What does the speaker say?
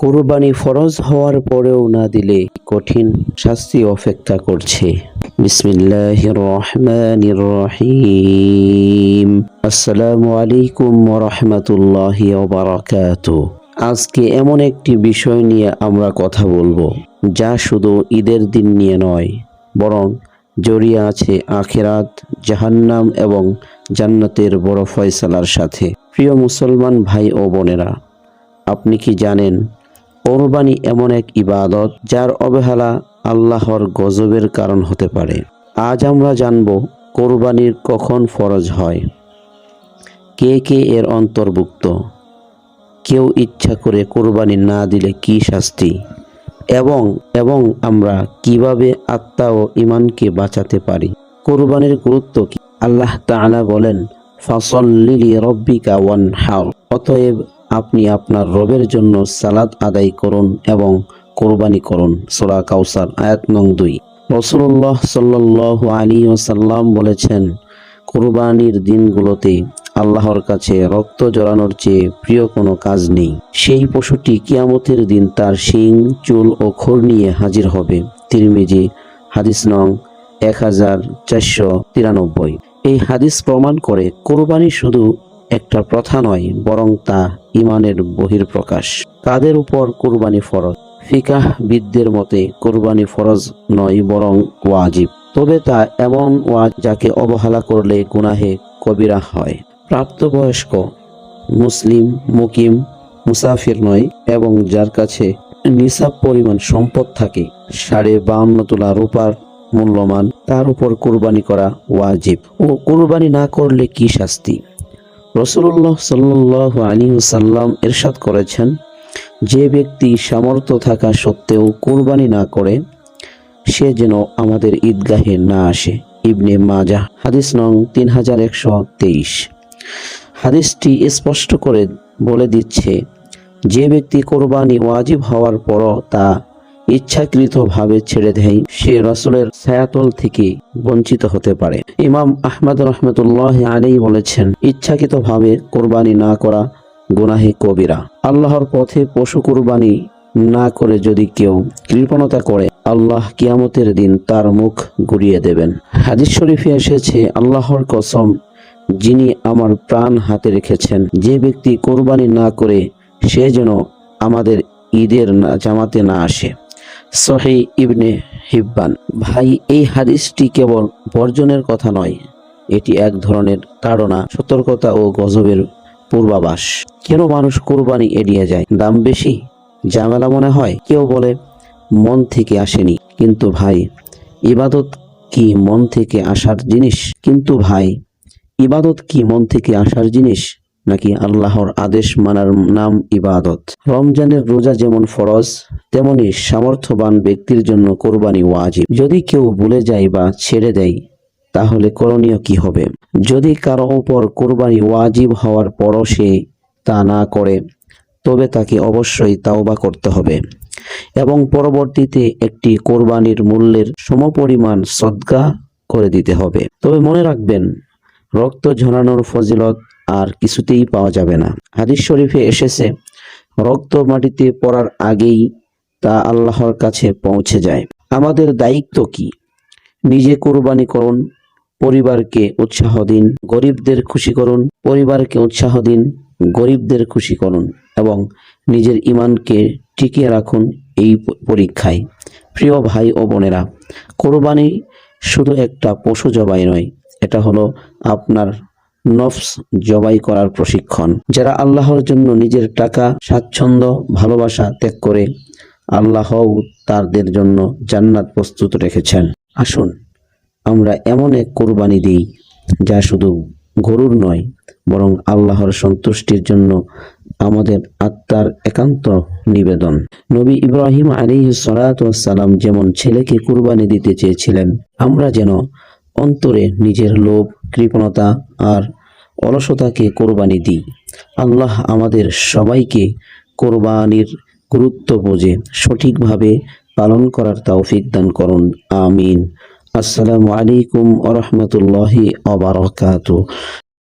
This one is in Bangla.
কোরবানি ফরজ হওয়ার পরেও না দিলে কঠিন শাস্তি অপেক্ষা করছে। আজকে এমন একটি বিষয় নিয়ে আমরা কথা বলব, যা শুধু ঈদের দিন নিয়ে নয়, বরং জড়িয়ে আছে আখেরাত, জাহান্নাম এবং জান্নাতের বড় ফয়সালার সাথে। প্রিয় মুসলমান ভাই ও বোনেরা, আপনি কি জানেন কোরবানি এমন এক ইবাদত যার অবহেলা আল্লাহর গজবের কারণ হতে পারে। আজ আমরা জানব কোরবানির কখন ফরজ হয়। কে কে এর অন্তর্ভুক্ত? কেউ ইচ্ছা করে কোরবানি না দিলে কি শাস্তি? এবং এবং আমরা কীভাবে আত্মা ও ইমানকে বাঁচাতে পারি? কোরবানির গুরুত্ব কি? আল্লাহ তাআলা বলেন, ফাসল্লি রব্বিকা ওয়ান হার অতএব আপনি আপনার রবের জন্য সালাদ আদায় করুন এবং কোরবানি করুন। সোরা কাউসার, আয়াত নং দুই। রসুল্লাহ সাল্লাহ আলী ও সাল্লাম বলেছেন, কোরবানির দিনগুলোতে আল্লাহর কাছে রক্ত জড়ানোর চেয়ে প্রিয় কোনো কাজ নেই। সেই পশুটি কিয়ামতের দিন তার শিং, চুল ও খোর নিয়ে হাজির হবে। তিরমিজি, হাদিস নং এক হাজার চারশো তিরানব্বই। এই হাদিস প্রমাণ করে, কোরবানি শুধু একটা প্রথা নয়, বরং তা ইমানের বহির্প্রকাশ কাদের উপর কোরবানি ফরজ? ফিকাহ বিদদের মতে কোরবানি ফরজ নয়, বরং ওয়াজিব। তবে তা এমন ওয়াজ যাকে অবহেলা করলে গুনাহে কবিরা হয়। প্রাপ্তবয়স্ক, মুসলিম, মুকিম, মুসাফির নয়, এবং যার কাছে নিসাব পরিমাণ সম্পদ থাকে, সাড়ে বাউন্ন তোলা রূপার মূল্যমান, তার উপর কোরবানি করা ওয়াজিব। ও কোরবানি না করলে কি শাস্তি? রসুল্লাহ সাল্লাহ আলী সাল্লাম এরশাদ করেছেন, যে ব্যক্তি সামর্থ্য থাকা সত্ত্বেও কোরবানি না করে, সে যেন আমাদের ঈদগাহে না আসে। ইবনে মাজা হাদিস নং তিন হাজার একশো তেইশ। হাদিসটি স্পষ্ট করে বলে দিচ্ছে, যে ব্যক্তি কোরবানি ওয়াজিব হওয়ার পরও তা ইচ্ছাকৃতভাবে ছেড়ে দেয় সে রসুলের ছায়াতল থেকে বঞ্চিত হতে পারে। ইমাম আহমদ রহমতুল্লাহ আলী বলেছেন, ইচ্ছাকৃতভাবে কোরবানি না করা গুনাহে কবিরা। আল্লাহর পথে পশু কোরবানি না করে যদি কেউ কৃপণতা করে, আল্লাহ কিয়ামতের দিন তার মুখ ঘুরিয়ে দেবেন। হাদিস শরীফে এসেছে, আল্লাহর কসম, যিনি আমার প্রাণ হাতে রেখেছেন, যে ব্যক্তি কোরবানি না করে, সে যেন আমাদের ঈদের জামাতে না আসে। সহি ইবনে হিব্বান। ভাই, এই হাদিসটি কেবল বর্জনের কথা নয়, এটি এক ধরনের তাড়না, সতর্কতা ও গজবের পূর্বাভাস। কেন মানুষ কোরবানি এড়িয়ে যায়? দাম বেশি? ঝামেলা মনে হয়? কেউ বলে, মন থেকে আসেনি। কিন্তু ভাই, ইবাদত কি মন থেকে আসার জিনিস? কিন্তু ভাই, ইবাদত কি মন থেকে আসার জিনিস? নাকি আল্লাহর আদেশ মানার নাম ইবাদত? রমজানের রোজা যেমন ফরজ, তেমনি সামর্থ্যবান ব্যক্তির জন্য কোরবানি ওয়াজিব। যদি কেউ ভুলে যায় বা ছেড়ে দেয়, তাহলে করণীয় কি হবে? যদি কারও উপর কোরবানি ওয়াজিব হওয়ার পরও সে তা না করে, তবে তাকে অবশ্যই তাওবা করতে হবে। এবং পরবর্তীতে একটি কোরবানির মূল্যের সমপরিমাণ সদ্গা করে দিতে হবে। তবে মনে রাখবেন, রক্ত ঝরানোর ফজিলত আর কিছুতেই পাওয়া যাবে না। হাদিস শরীফে এসেছে, রক্ত মাটিতে পড়ার আগেই তা আল্লাহর কাছে পৌঁছে যায়। আমাদের দায়িত্ব কি? নিজে কোরবানি করুন, পরিবারকে উৎসাহ দিন, গরিবদের খুশি করুন, পরিবারকে উৎসাহ দিন, গরিবদের খুশি করুন এবং নিজের ইমানকে টিকিয়ে রাখুন এই পরীক্ষায়। প্রিয় ভাই ও বোনেরা, কোরবানি শুধু একটা পশু জবাই নয়, এটা হলো আপনার নফস জবাই করার প্রশিক্ষণ। যারা আল্লাহর জন্য নিজের টাকা, স্বাচ্ছন্দ্য, ভালোবাসা ত্যাগ করে, আল্লাহও তাদের জন্য জান্নাত প্রস্তুত রেখেছেন। আসুন, আমরা এমন এক কোরবানি দিই, যা শুধু গরুর নয়, বরং আল্লাহর সন্তুষ্টির জন্য আমাদের আত্মার একান্ত নিবেদন। নবী ইব্রাহিম আলী সালাম যেমন ছেলেকে কুরবানি দিতে চেয়েছিলেন, আমরা যেন অন্তরে নিজের লোভ, কৃপণতা আর অলসতাকে কোরবানি দিই। আল্লাহ আমাদের সবাইকে কোরবানির গুরুত্ব বোঝে সঠিকভাবে পালন করার তৌফিক দান করুন। আমিন। আসসালামু আলাইকুম ওরহমতুল্লাহি রহমতুল্লাহি